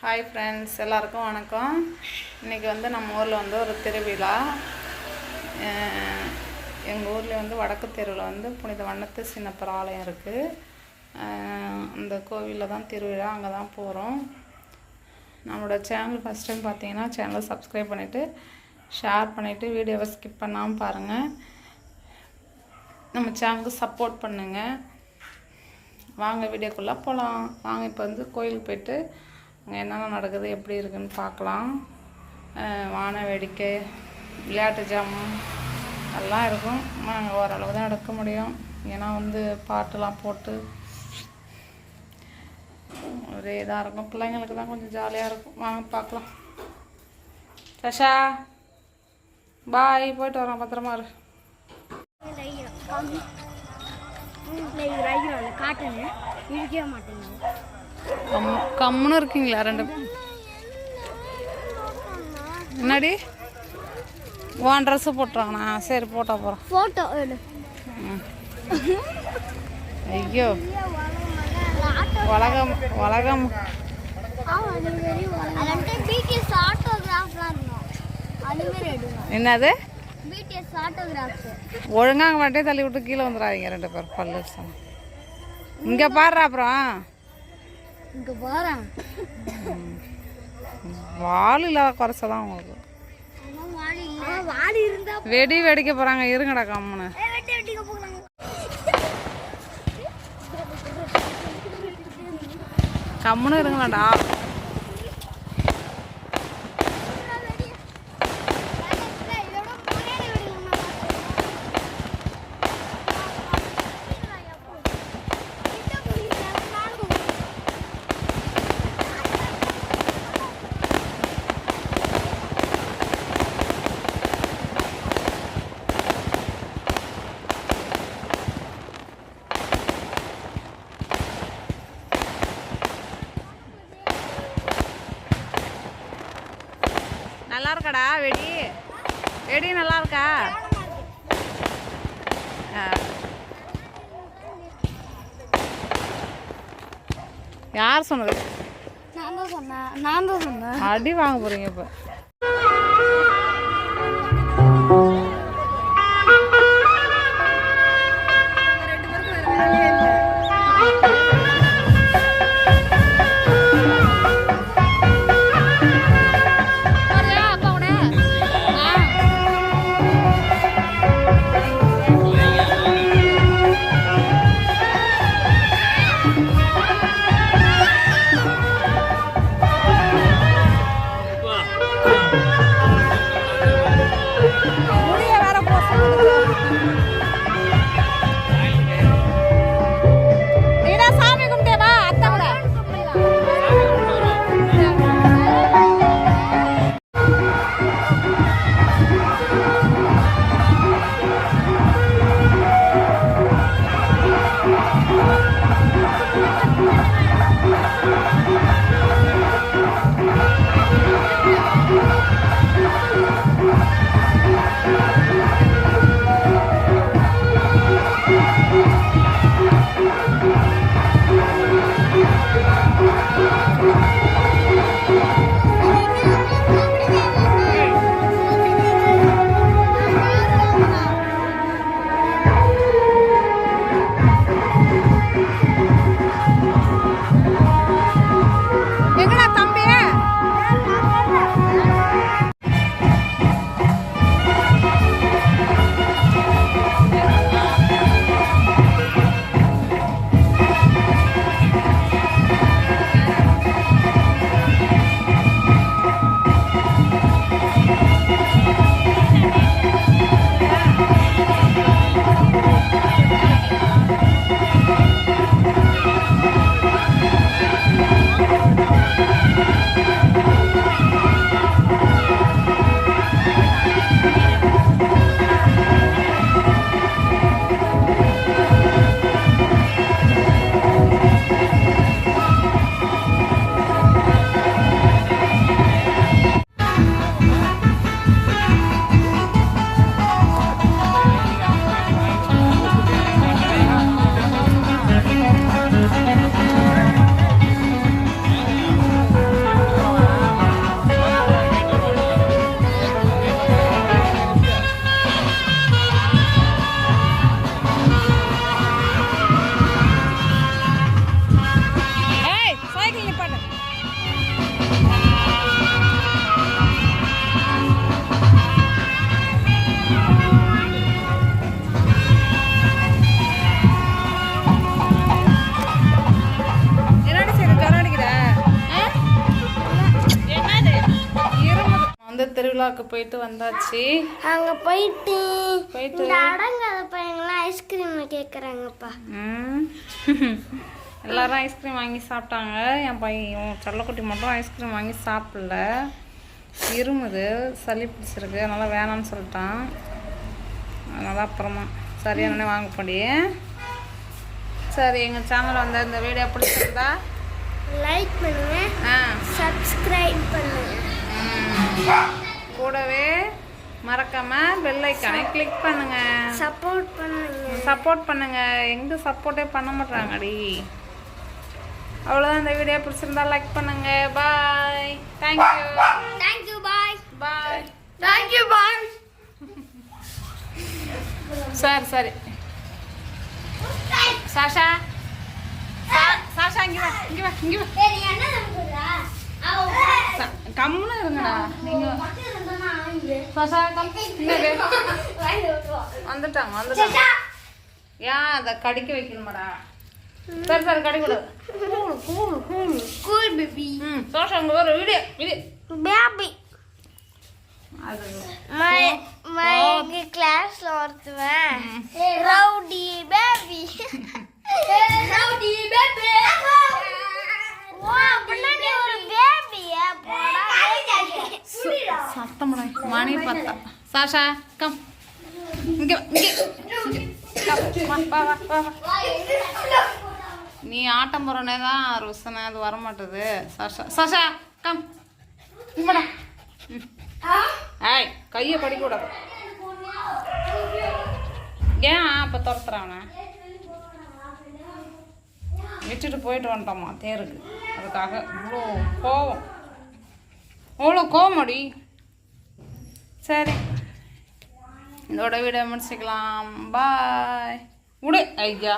Hi friends எல்லாருக்கும் வணக்கம். இன்றைக்கி வந்து நம்ம ஊரில் வந்து ஒரு திருவிழா. எங்கள் ஊரில் வந்து வடக்கு தெருவில் வந்து புனித வண்ணத்து சின்னப்பர் ஆலயம் இருக்குது அந்த கோவிலில் தான் திருவிழா அங்கே தான் போகிறோம் நம்மளோட சேனல் ஃபஸ்ட் டைம் பார்த்தீங்கன்னா சேனலை சப்ஸ்கிரைப் பண்ணிவிட்டு ஷேர் பண்ணிவிட்டு வீடியோவை ஸ்கிப் பண்ணாமல் பாருங்கள் நம்ம சேனலுக்கு சப்போர்ட் பண்ணுங்கள் வாங்க வீடியோக்குள்ளே போகலாம் வாங்க இப்போ வந்து கோயிலுக்கு போயிட்டு அங்கே என்னென்ன நடக்குது எப்படி இருக்குன்னு பார்க்கலாம். வான வேடிக்கை விளையாட்டு ஜாமான் எல்லாம் இருக்கும். நாங்கள் ஓரளவு தான் எடுக்க முடியும். ஏன்னா வந்து பாட்டுலாம் போட்டு ஒரே இதாக இருக்கும். பிள்ளைங்களுக்கு தான் கொஞ்சம் ஜாலியாக இருக்கும். வாங்க பார்க்கலாம். சஷா பாய் போயிட்டு வரோம். பத்திரமா இரு. காட்டுன்னு கம் கம்முன்னு இருக்கீங்களா ரெண்டு என்னடி? உன் ட்ரெஸ்ஸு போட்டுறாங்கண்ணா சரி போட்டோ போகிறோம் போட்டோ ஐயோ. உலகம் உலகம் என்னது? ஒழுங்காக வண்டியை தள்ளி விட்டு கீழே வந்துடாதீங்க ரெண்டு பேரும். பல்லு சாமி இங்கே பாடுறா அப்புறம். இங்க போறேன் வால் இல்லாத குறைச்ச தான் உங்களுக்கு வாடி வெடிக்க போகிறாங்க இருங்கடா கம்முன்னு. போறாங்க கம்முன்னு இருங்களாடா நல்லா இருக்காடா வெடி. வெடி நல்லா இருக்கா ஆ. யார் சொன்னது? நான் தான் சொன்னேன் நான் தான் சொன்னேன். அடி வாங்க போறீங்க இப்போ. திருவிழாவுக்கு போயிட்டு வந்தாச்சு. அங்க போயிட்டு போயிட்டு அடங்காத பையங்களாம் ஐஸ்கிரீம் கேக்குறாங்கப்பா. ம். எல்லாரும் ஐஸ்கிரீம் வாங்கி சாப்பிட்டாங்க. என் பையன் செல்லக்குட்டி மட்டும் ஐஸ்கிரீம் வாங்கி சாப்பிடல. இருமுது சளி பிடிச்சிருக்கு. அதனால் வேணாம்னு சொல்லிட்டான். அதனால் அப்புறமா சரியான வாங்க போடி. சரி எங்கள் சேனல் வந்து இந்த வீடியோ பிடிச்சிருந்தா லைக் பண்ணுங்க. ஆ. சப்ஸ்கிரைப் பண்ணுங்க. ம். கூடவே மறக்காம பெல் ஐக்கானை கிளிக் பண்ணுங்க. சப்போர்ட் பண்ணுங்க. சப்போர்ட் பண்ணுங்க. எங்க சப்போர்ட்டே பண்ண மாட்டாங்கடி. அவ்வளோதான் இந்த வீடியோ பிடிச்சிருந்தா லைக் பண்ணுங்க. Bye thank you thank you bye bye thank you bye சரி சரி சாஷா சாஷா இங்க வா இங்க வா இங்க வா. கம்முன்னு இருங்கடா. நீங்க. வந்துட்டாங்க வந்துட்டாங்க. ஏன் அதை கடிக்க வைக்கணுமாடா? சரி சரி கடிக்கூடாது cool cool cool cool baby ம் சோஷா அங்கே ஒரு வீடியோ வீடியோ பேபி அது. மை மை. கிளாஸ்ல ஒருத்தவன் ரவுடி பேபி ரவுடி பேபி வா மணி பத்தா சாஷா கம் இங்க. நீ ஆட்டம் போறனே தான் ருசனை அது வர மாட்டுது சாஷா சாஷா கம் இங்கடா ஏய் கையை கூடாது ஏன் அப்போ துரத்துறான் விட்டுட்டு போயிட்டு வந்துட்டோமா தேருக்கு அதுக்காக இவ்வளோ கோவம் அவ்வளோ கோவமடி சரி இதோட வீடியோ முடிச்சுக்கலாம் பாய் விடு ஐயா